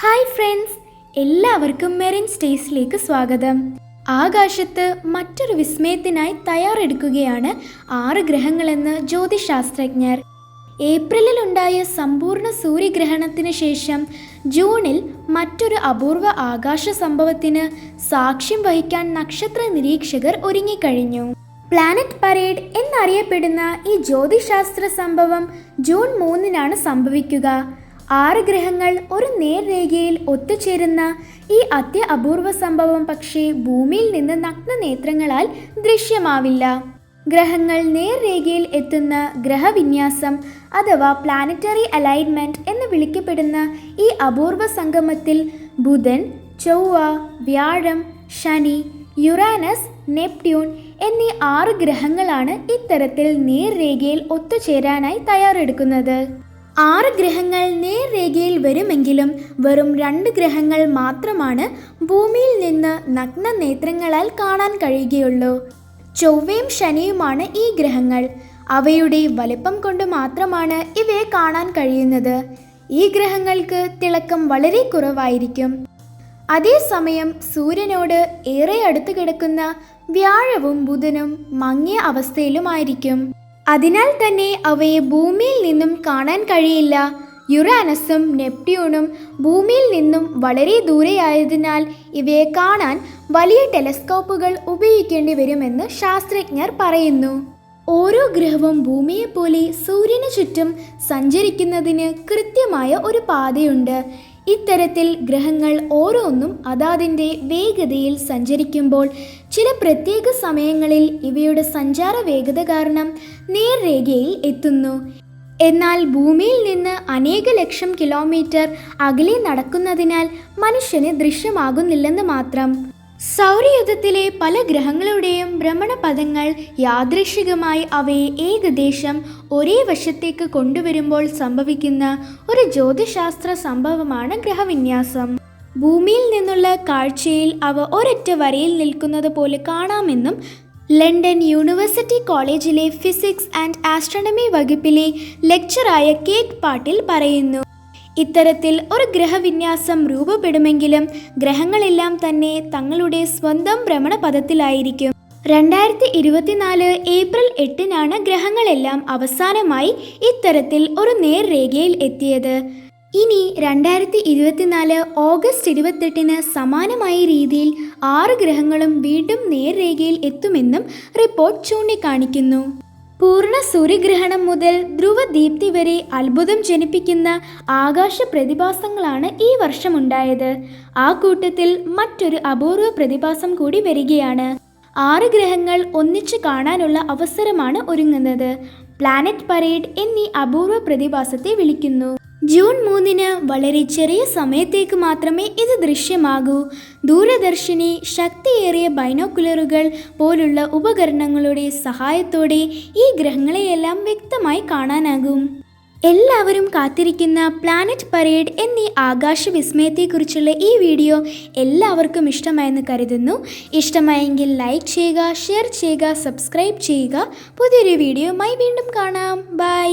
Hi friends എല്ലാവർക്കും മെറിൻ സ്റ്റേസിലേക്ക് സ്വാഗതം. ആകാശത്ത് മറ്റൊരു വിസ്മയത്തിനായി തയ്യാറെടുക്കുകയാണ് ആറ് ഗ്രഹങ്ങളെന്ന് ജ്യോതിശാസ്ത്രജ്ഞർ. ഏപ്രിലിലുണ്ടായ സമ്പൂർണ സൂര്യഗ്രഹണത്തിന് ശേഷം ജൂണിൽ മറ്റൊരു അപൂർവ ആകാശ സംഭവത്തിന് സാക്ഷ്യം വഹിക്കാൻ നക്ഷത്ര നിരീക്ഷകർ ഒരുങ്ങിക്കഴിഞ്ഞു. പ്ലാനറ്റ് പരേഡ് എന്നറിയപ്പെടുന്ന ഈ ജ്യോതിശാസ്ത്ര സംഭവം ജൂൺ മൂന്നിനാണ് സംഭവിക്കുക. ആറ് ഗ്രഹങ്ങൾ ഒരു നേർരേഖയിൽ ഒത്തുചേരുന്ന ഈ അത്യ അപൂർവ സംഭവം പക്ഷേ ഭൂമിയിൽ നിന്ന് നഗ്നനേത്രങ്ങളാൽ ദൃശ്യമാവില്ല. ഗ്രഹങ്ങൾ നേർരേഖയിൽ എത്തുന്ന ഗ്രഹവിന്യാസം അഥവാ പ്ലാനറ്ററി അലൈൻമെന്റ് എന്ന് വിളിക്കപ്പെടുന്ന ഈ അപൂർവ സംഗമത്തിൽ ബുധൻ ചൊവ്വ വ്യാഴം ശനി യുറാനസ് നെപ്റ്റ്യൂൺ എന്നീ ആറ് ഗ്രഹങ്ങളാണ് ഇത്തരത്തിൽ നേർരേഖയിൽ ഒത്തുചേരാനായി തയ്യാറെടുക്കുന്നത്. ആറ് ഗ്രഹങ്ങൾ നേർരേഖയിൽ വരുമെങ്കിലും വെറും രണ്ട് ഗ്രഹങ്ങൾ മാത്രമാണ് ഭൂമിയിൽ നിന്ന് നഗ്ന നേത്രങ്ങളാൽ കാണാൻ കഴിയുകയുള്ളൂ. ചൊവ്വയും ശനിയുമാണ് ഈ ഗ്രഹങ്ങൾ. അവയുടെ വലിപ്പം കൊണ്ട് മാത്രമാണ് ഇവയെ കാണാൻ കഴിയുന്നത്. ഈ ഗ്രഹങ്ങൾക്ക് തിളക്കം വളരെ കുറവായിരിക്കും. അതേസമയം സൂര്യനോട് ഏറെ അടുത്ത് കിടക്കുന്ന വ്യാഴവും ബുധനും മങ്ങിയ അവസ്ഥയിലുമായിരിക്കും. അതിനാൽ തന്നെ അവയെ ഭൂമിയിൽ നിന്നും കാണാൻ കഴിയില്ല. യുറാനസും നെപ്റ്റ്യൂണും ഭൂമിയിൽ നിന്നും വളരെ ദൂരെയായതിനാൽ ഇവയെ കാണാൻ വലിയ ടെലസ്കോപ്പുകൾ ഉപയോഗിക്കേണ്ടി വരുമെന്ന് ശാസ്ത്രജ്ഞർ പറയുന്നു. ഓരോ ഗ്രഹവും ഭൂമിയെപ്പോലെ സൂര്യന് ചുറ്റും സഞ്ചരിക്കുന്നതിന് കൃത്യമായ ഒരു പാതയുണ്ട്. ഇത്തരത്തിൽ ഗ്രഹങ്ങൾ ഓരോന്നും അതാതിന്റെ വേഗതയിൽ സഞ്ചരിക്കുമ്പോൾ ചില പ്രത്യേക സമയങ്ങളിൽ ഇവയുടെ സഞ്ചാര വേഗത കാരണം നേർരേഖയിൽ എത്തുന്നു. എന്നാൽ ഭൂമിയിൽ നിന്ന് അനേക ലക്ഷം കിലോമീറ്റർ അകലെ നടക്കുന്നതിനാൽ മനുഷ്യന് ദൃശ്യമാകുന്നില്ലെന്ന് മാത്രം. സൗരയുധത്തിലെ പല ഗ്രഹങ്ങളുടെയും ഭ്രമണപഥങ്ങൾ യാദൃശികമായി അവയെ ഏകദേശം ഒരേ വശത്തേക്ക് കൊണ്ടുവരുമ്പോൾ സംഭവിക്കുന്ന ഒരു ജ്യോതിശാസ്ത്ര സംഭവമാണ് ഗ്രഹവിന്യാസം. ഭൂമിയിൽ നിന്നുള്ള കാഴ്ചയിൽ അവ ഒരൊറ്റ വരയിൽ നിൽക്കുന്നത് പോലെ കാണാമെന്നും ലണ്ടൻ യൂണിവേഴ്സിറ്റി കോളേജിലെ ഫിസിക്സ് ആൻഡ് ആസ്ട്രോണമി വകുപ്പിലെ ലെക്ചറായ കേക്ക് പാട്ടിൽ പറയുന്നു. ഇത്തരത്തിൽ ഒരു ഗ്രഹവിന്യാസം രൂപപ്പെടുമെങ്കിലും ഗ്രഹങ്ങളെല്ലാം തന്നെ തങ്ങളുടെ സ്വന്തം ഭ്രമണപഥത്തിലായിരിക്കും. രണ്ടായിരത്തി ഇരുപത്തിനാല് ഏപ്രിൽ എട്ടിനാണ് ഗ്രഹങ്ങളെല്ലാം അവസാനമായി ഇത്തരത്തിൽ ഒരു നേർരേഖയിൽ എത്തിയത്. ഇനി രണ്ടായിരത്തി ഇരുപത്തിനാല് ഓഗസ്റ്റ് ഇരുപത്തെട്ടിന് സമാനമായ രീതിയിൽ ആറ് ഗ്രഹങ്ങളും വീണ്ടും നേർരേഖയിൽ എത്തുമെന്നും റിപ്പോർട്ട് ചൂണ്ടിക്കാണിക്കുന്നു. പൂർണ സൂര്യഗ്രഹണം മുതൽ ധ്രുവദീപ്തി വരെ അത്ഭുതം ജനിപ്പിക്കുന്ന ആകാശ പ്രതിഭാസങ്ങളാണ് ഈ വർഷമുണ്ടായത്. ആ കൂട്ടത്തിൽ മറ്റൊരു അപൂർവ പ്രതിഭാസം കൂടി വരികയാണ്. ആറ് ഗ്രഹങ്ങൾ ഒന്നിച്ചു കാണാനുള്ള അവസരമാണ് ഒരുങ്ങുന്നത്. പ്ലാനറ്റ് പരേഡ് എന്നീ അപൂർവ പ്രതിഭാസത്തെ വിളിക്കുന്നു. ജൂൺ മൂന്നിന് വളരെ ചെറിയ സമയത്തേക്ക് മാത്രമേ ഇത് ദൃശ്യമാകൂ. ദൂരദർശിനി ശക്തിയേറിയ ബൈനോക്കുലറുകൾ പോലുള്ള ഉപകരണങ്ങളുടെ സഹായത്തോടെ ഈ ഗ്രഹങ്ങളെയെല്ലാം വ്യക്തമായി കാണാനാകും. എല്ലാവരും കാത്തിരിക്കുന്ന പ്ലാനറ്റ് പരേഡ് എന്നീ ആകാശ വിസ്മയത്തെക്കുറിച്ചുള്ള ഈ വീഡിയോ എല്ലാവർക്കും ഇഷ്ടമായെന്ന് കരുതുന്നു. ഇഷ്ടമായെങ്കിൽ ലൈക്ക് ചെയ്യുക ഷെയർ ചെയ്യുക സബ്സ്ക്രൈബ് ചെയ്യുക. പുതിയൊരു വീഡിയോയുമായി വീണ്ടും കാണാം. ബൈ.